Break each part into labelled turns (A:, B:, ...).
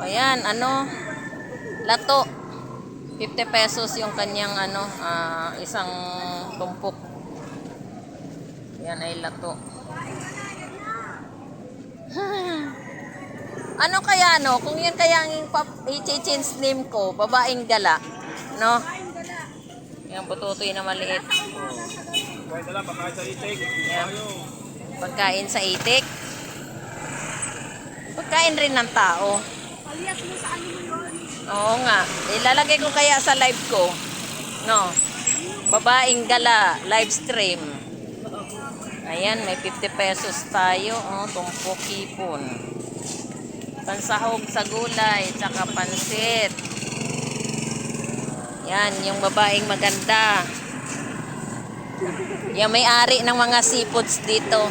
A: Ayan, ano, lato. 50 pesos yung kanyang ano, ah, isang tumpok. Yan ay lato. ano kaya no? Kung yan kaya ang i-change name ko, babaeng gala. No? Yan, bututoy na maliit. Yan. Pagkain sa itik. Pagkain rin ng tao.
B: Alias mo sa ano mo yun?
A: Oo nga. Ilalagay ko kaya sa live ko. No. Babaeng gala, live stream. Ayan, may 50 pesos tayo. Oh, tumpok hipon. Pansahog sa gulay, tsaka pansit. Yan, yung babaeng maganda. Yan, may ari ng mga seafoods dito.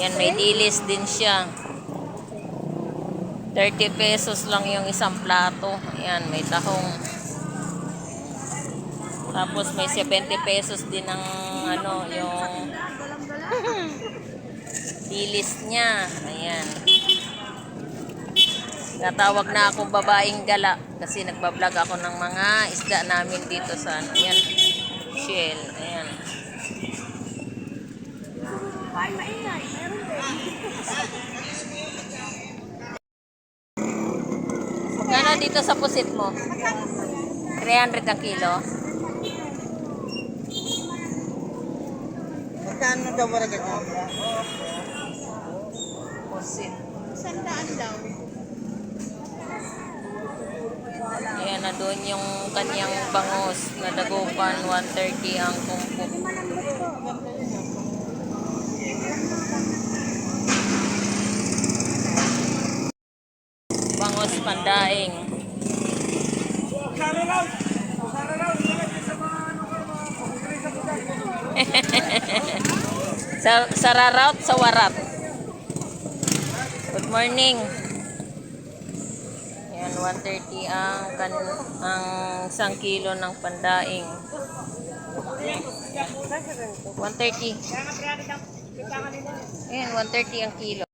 A: Yan, may dilis din siya. 30 pesos lang yung isang plato. Ayan, may tahong. Tapos may 70 pesos din ng ano, yung dilis niya. Ayan. Natawag na akong babaeng gala kasi nagbablog ako ng mga isda namin dito sa ano. Ayan. Shell. Ayan.
B: Ay, maingay. Meron din.
A: Magkano dito sa pusit mo? 300 ang kilo.
C: Magkano daw wala ganyan?
A: Pusit.
B: Sandaan daw.
A: Ayan na doon yung kanyang bangos na dagupan 130 ang kumpok. Bangos pandaing. Sa sararat sa warat. Good morning. Yan, 130 ang, kan, ang isang kilo ng pandaing. 130. Ayan, 130 ang kilo.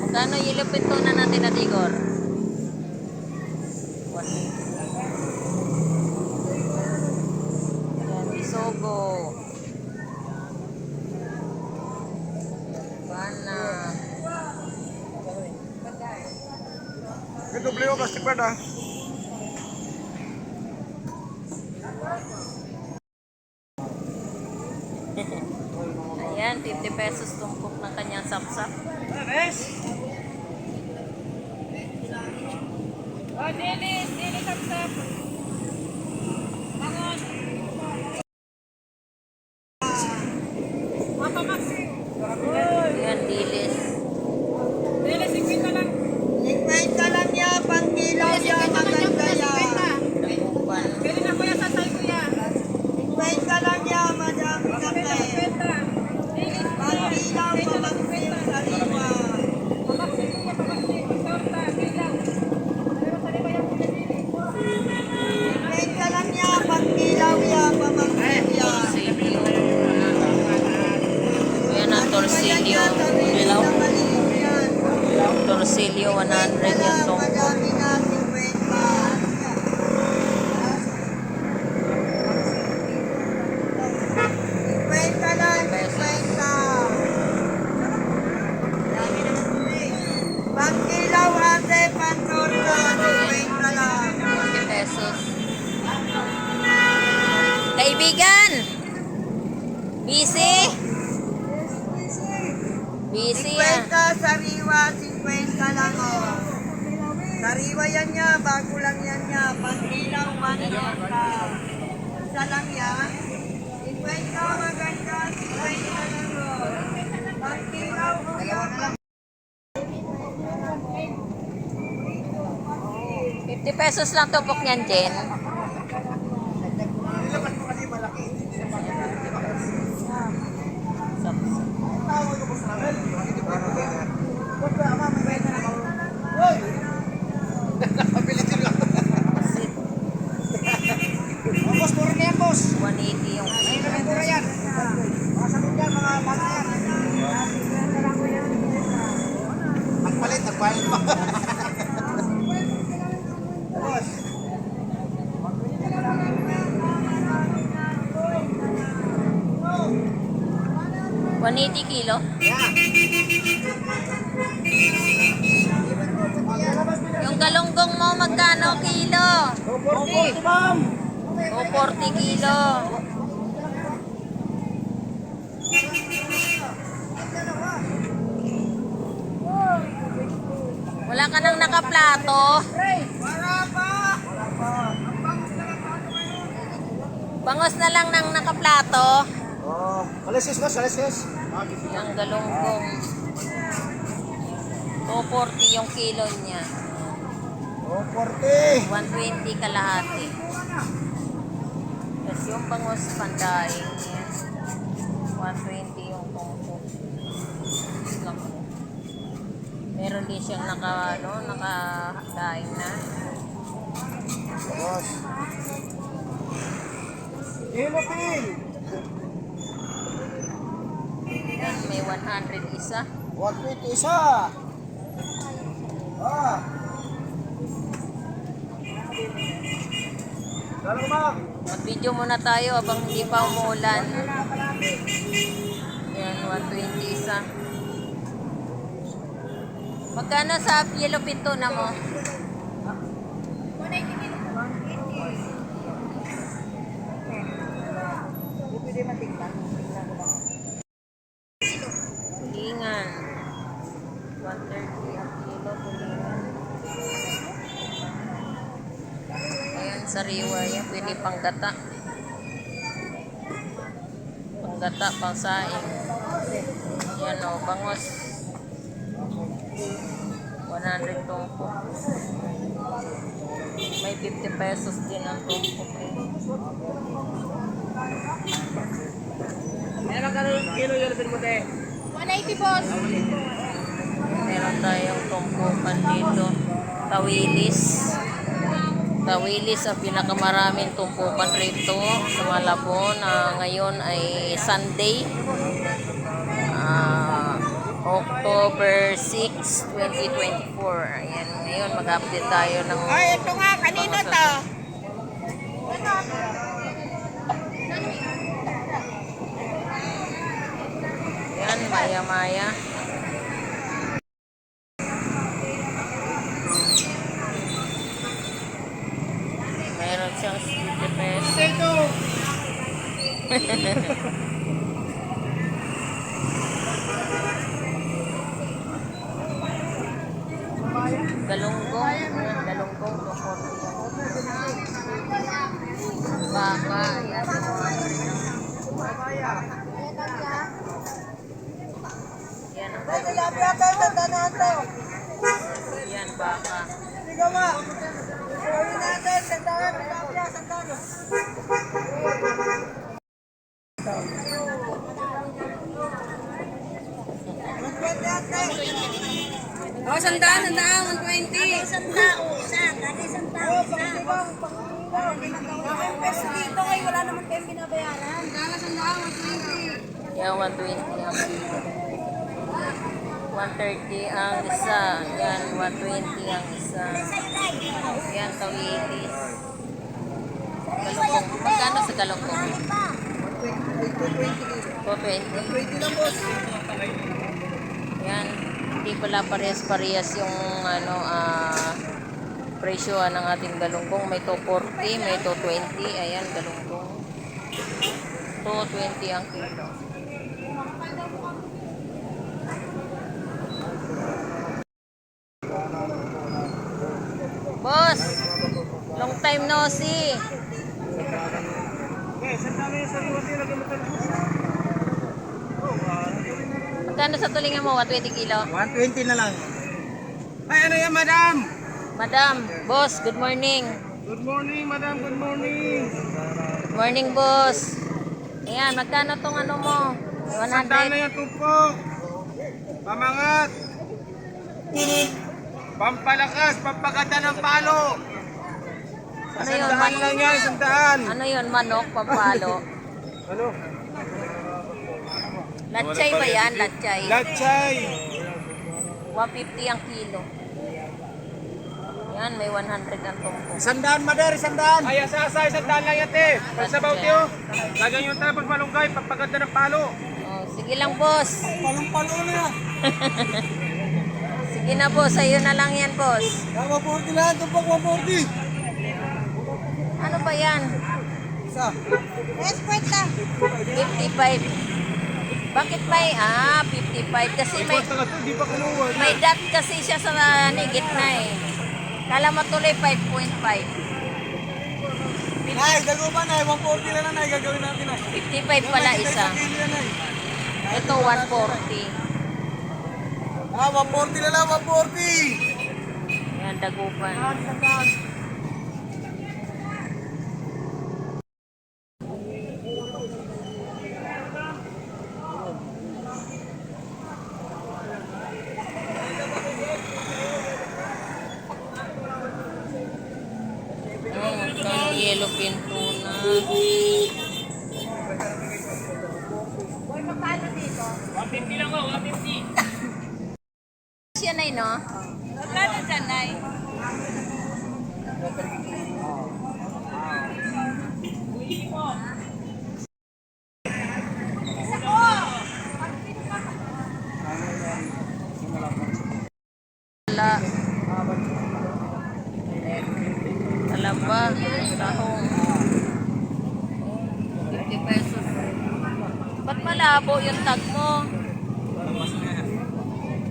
A: Magkano yellow na natin na Tigor? 180. Ayan, isogo. Bana.
D: May doble o plastic bag ah.
A: Ayan, 50 pesos tumpok ng kanyang sapsap.
B: Oh, Dennis. Dennis, sapsap. Bangon. Papa Maxim.
A: Ayan, dilis.
B: Dennis, 50 lang.
C: Ikwenta lang niya, pang kilaw
B: Dennis,
C: niya,
B: 50 lang yung
C: maganda
B: plus
C: niya.
B: 50.
A: Dagupan.
B: Pwede na kuya sa tayo kuya.
C: Ikwenta lang niya, madam
B: Pwede na
C: kapay.
B: 50. Dennis,
C: Pang kilaw, pamangkin, sariwa.
B: Pamaxim kuya, pamaxim. Torta, kilaw. Ano sa liba yung kuya Dennis?
C: Ikwenta lang niya, pang kilaw niya, pamangkin niya.
A: Torsilyo. Ayan ang torsilyo.
C: Sariwa na maliit yan.
A: Torsilyo, 100 yung tumpok.
C: Madami na, ikwenta. Ikwenta lang, ikwenta. Pang kilaw, ate, pang torta, ikwenta lang.
A: 20 pesos. Kaibigan! Busy? Busy ah.
C: 50 sariwa, 50 lang oh. Sariwa yan niya, bago lang yan niya. Pangkilaw, manilota. Isa lang yan. 50 maganda, 50 lang oh. Pangkilaw, kuya.
A: 50 pesos lang tupok niyan, Jen.
C: Boss, puro na yan, boss.
A: 180 yung
C: Ayun na puro yan. Mga sagot yan, mga bata yan.
A: 180 kilo? Yung galunggong mo, magkano kilo?
D: 240 ma'am.
A: 240 kilo. Wala ka nang nakaplato. Bangos na lang ng nakaplato.
D: Oh, kalisis boss, kalisis.
A: Yung galunggong. 240 yung kilo niya.
D: 240.
A: 120 kalahati. Tapos yung bangus pandaing niya. 120 yung tungko. Meron din siyang naka, ano, naka-daing na.
D: Boss. Ilupin.
A: Yan, may 100 isa.
D: 120 isa. Ah. Dalo ma'am.
A: Mag-video muna tayo habang hindi pa umuulan. Yan, 120 isa. Magkano sa yellow pinto na mo? Tulingan. 130 ang kilo, tulingan. Ayan, sariwa yan. Pwede panggata. Panggata, pangsaing. Yan o, bangos. 100 tungko. May 50 pesos din ang tungko.
D: Meron ka rin kilo yun mo te.
B: 180 boss.
A: Meron tayong tungkukan dito. Tawilis. Tawilis ang pinakamaraming tumpukan rito sa Malabon. na ngayon ay Sunday. Ah, October 6, 2024. Ayan, ngayon mag-update tayo ng...
B: Ay, ito nga, kanino to?
A: Yan, maya-maya. Meron siyang 50 pesos.
D: Ito.
A: Galunggong. Ayan, galunggong. Tungkol Baka. Ayan. Yan ang
C: Ay, tilapia tayo, tanda natin.
A: Yan, baka.
C: Sige ma. Sorry natin, sandalan, tilapia, sandalan.
B: Oh, sandaan, sandaan, 120.
C: Sandao, isa, kani sandao, isa. Ang peso dito kayo, wala naman kayong binabayaran.
B: Sandaan, sandaan, 120.
A: Yan, 120 ang kilo. 130 ang isa. Yan, 120 ang isa. Yan, tawilis. Galunggong. Magkano sa galunggong? 220.
C: 20 lang boss.
A: Yan, hindi pala parehas-parehas yung ano, ah, presyo ah, ng ating galunggong. May 240, may 220. Ayan, galunggong. 220 ang kilo. Boss, long time no see. Magkano sa tulingan mo? 120 kilo?
D: 120 na lang. Ay, ano yan, madam?
A: Madam, boss, good morning.
D: Good morning, madam. Good morning.
A: Good morning, boss. Ayan, magkano tong ano mo?
D: Sandaan na
A: 100.
D: yan, tupo. Pamangat. Pampalakas, pampaganda ng palo.
A: Ano yun?
D: Sandaan
A: Man-
D: lang yan, sandaan.
A: ano yun? Manok, pampalo.
D: Ano?
A: Latsay ba yan? Latsay.
D: Lachay.
A: 150 ang kilo. Yan, may 100 ang tungko.
D: Sandaan, mader, sandaan. Ay, asasay, sandaan lang yan, te. Pag sabaw, tiyo. Lagyan yung tapos malunggay, pampaganda ng palo.
A: Oh, Sige lang, boss.
D: Palong-palo na yan.
A: Sige na, boss. Sa'yo na lang yan, boss.
D: Kaya 140 na yan. Tumpak 140.
A: Ano ba yan?
D: Isa.
A: 55. Bakit may, ah, 55? Kasi may, may dot kasi siya sa ni, gitna eh. Kala mo tuloy 5.5.
D: Nay, dalawa pa, Nay. 140 lang na, Nay. Gagawin natin, Nay.
A: 55 pala isa. Ito 140.
D: Ah, 140 na lang, 140.
A: Yan, dagupan. Oh, magkano yellow pin tuna? Siya na no? Magkano dyan, Nay? Wala. Talaba, tahong. 50 pesos. Ba't malabo yung tag mo?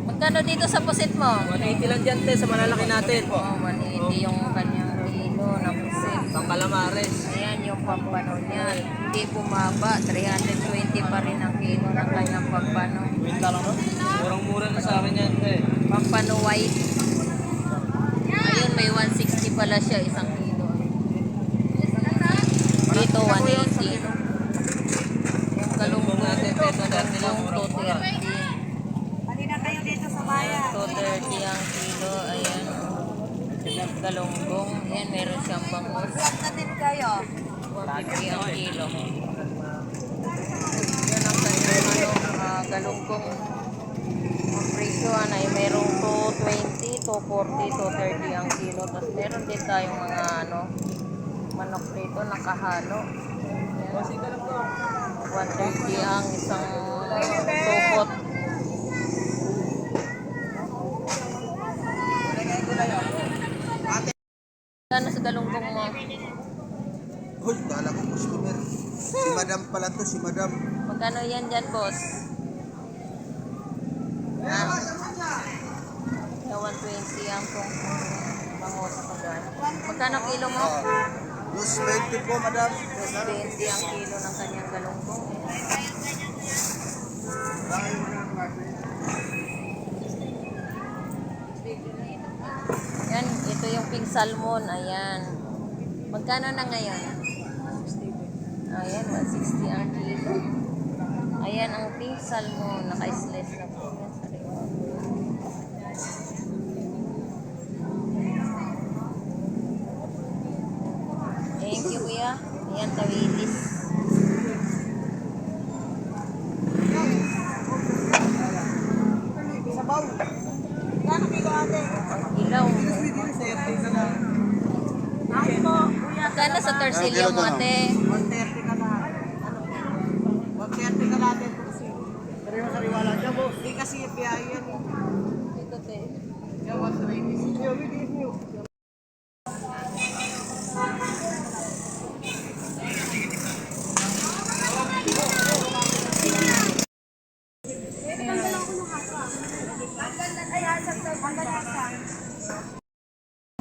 A: Magkano dito sa pusit mo?
C: 180 lang dyan, te, sa malalaki natin.
A: Oh, 180 yung kanyang kilo ng pusit.
C: Pang calamares.
A: Ayan yung pampano niyan. Hindi bumaba. 320 pa rin ang kilo ng kanyang pampano.
C: Winta lang, no? Murang-mura na sa akin yan, te.
A: Pampano white. Ayun, may 160 pala siya isang Dito, 180. Yung galunggong natin, 230 lang, 230.
B: Halina kayo dito sa bayan.
A: 230 ang kilo. Ayan. Galunggong. Ayan, meron siyang bangus.
B: na din kayo.
A: 150 ang kilo. Yan ang kanyang ano, ah, galunggong. Ang presyo ano, ay merong 220, 240, 230 ang kilo. Tapos meron din tayong mga ano, manok dito nakahalo. Yan. 130 ang isang supot. Ano sa galunggong mo?
D: Hoy, kala ko customer. Si madam pala to, si madam.
A: Magkano yan dyan, boss? Yung 120 ang kung bangos ko dyan. Magkano kilo mo?
D: Plus 20 po, madam.
A: Plus 20 ang kilo ng kanyang galunggong. Yan, pink salmon. Ayan. Magkano na ngayon? Ayan, 160 ang kilo. Ayan ang pink salmon. Naka-slice na po yan sa likod. Thank you, kuya. Ayan, tawilis.
B: Gano'n kilo ate?
A: Ilaw.
B: Ako po, kuya.
A: Magkano sa torsilyo mo, ate?
B: 130 ka na. Ano? 130 ka natin.
D: Pero yung sariwala dyan, boss.
B: Hindi kasi biyahe yan.
A: Ito, te.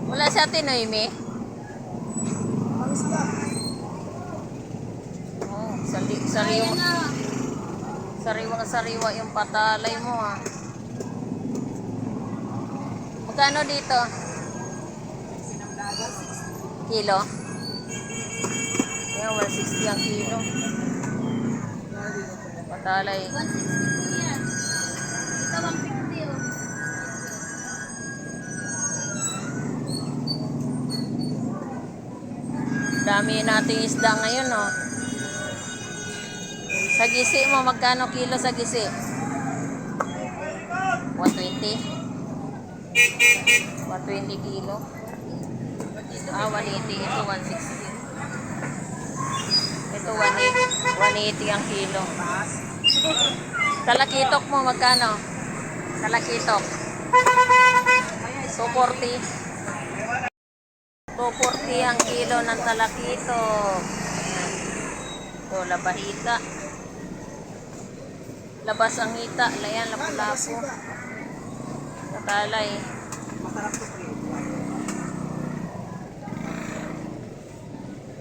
A: Wala sa atin, Noemi? Oh, sali, sariwa. Sariwang sariwa yung patalay mo ah. Magkano dito? Kilo? Yan, 160 ang kilo. Patalay.
B: 160 po yan. Ito 150 oh.
A: Dami nating isda ngayon, no? Sa gisi mo, magkano kilo sa gisi? 120? 120 kilo? Ah, 180. Ito, 160. Ito, 180, 180 ang kilo. Talakitok mo, magkano? Talakitok. 240. 240 ang kilo ng talakitok. Ito, labahita. Labas ang hita. Layan, lapu-lapo. Katalay.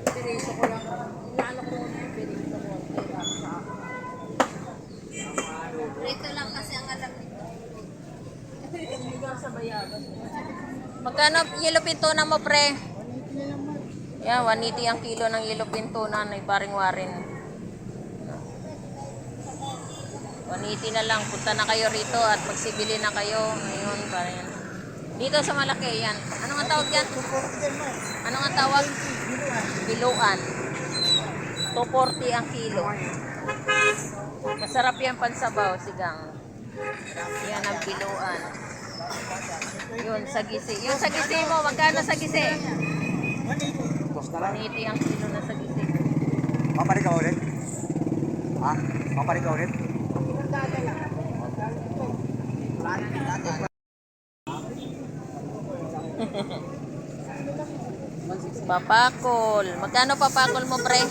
B: Pireso ko lang. Inaano ko na yung pireso ko. Kaya sa
E: Rito lang kasi ang alam nito.
A: Magkano yellow pinto na mo, pre? Yan, 180 ang kilo ng yellow pinto na na paring warin. 180 na lang. Punta na kayo rito at magsibili na kayo. Ngayon, parang Dito sa malaki, yan. Ano nga tawag yan? Ano nga tawag? Biluan. 240 ang kilo. Masarap yan pansabaw, sigang. Yan ang biluan. Yun, sa gisi. Yung sa gisi mo, magkano sa gisi? 180 ang kilo na sa gisi.
D: Paparik ka ulit? Ha? Paparik ka ulit?
A: Papakol. Magkano papakol mo, pre?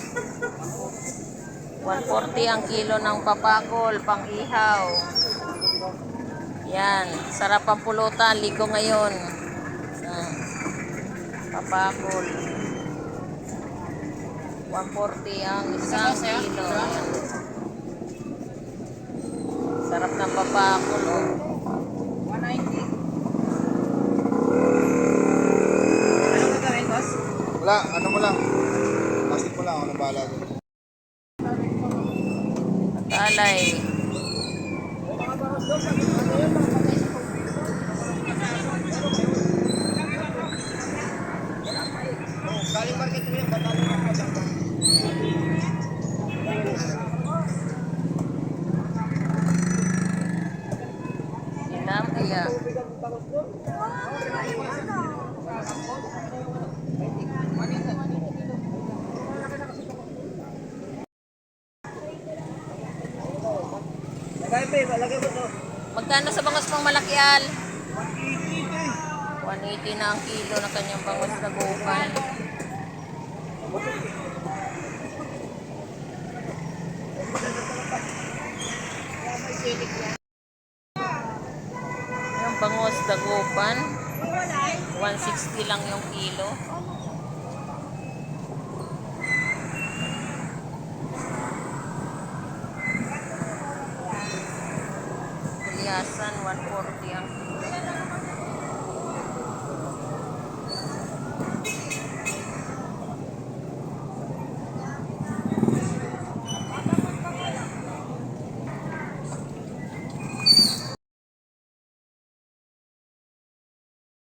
A: 140 ang kilo ng papakol, pang ihaw. Yan, sarap ang pulutan, ligo ngayon. Ah, papakol. 140 ang isang kilo. Yan. Sarap ng papakol, oh.
B: 190. Ano gagawin, boss?
D: Wala, ano mo lang. Kasi mo lang, ako nang bahala doon.
A: Talay. Tilapia. Magkano sa malakial? 180 na ang kilo ng kanyang bangos na gupan. Yung bangos dagupan, 160 lang yung kilo. Kulyasan, 140 ang.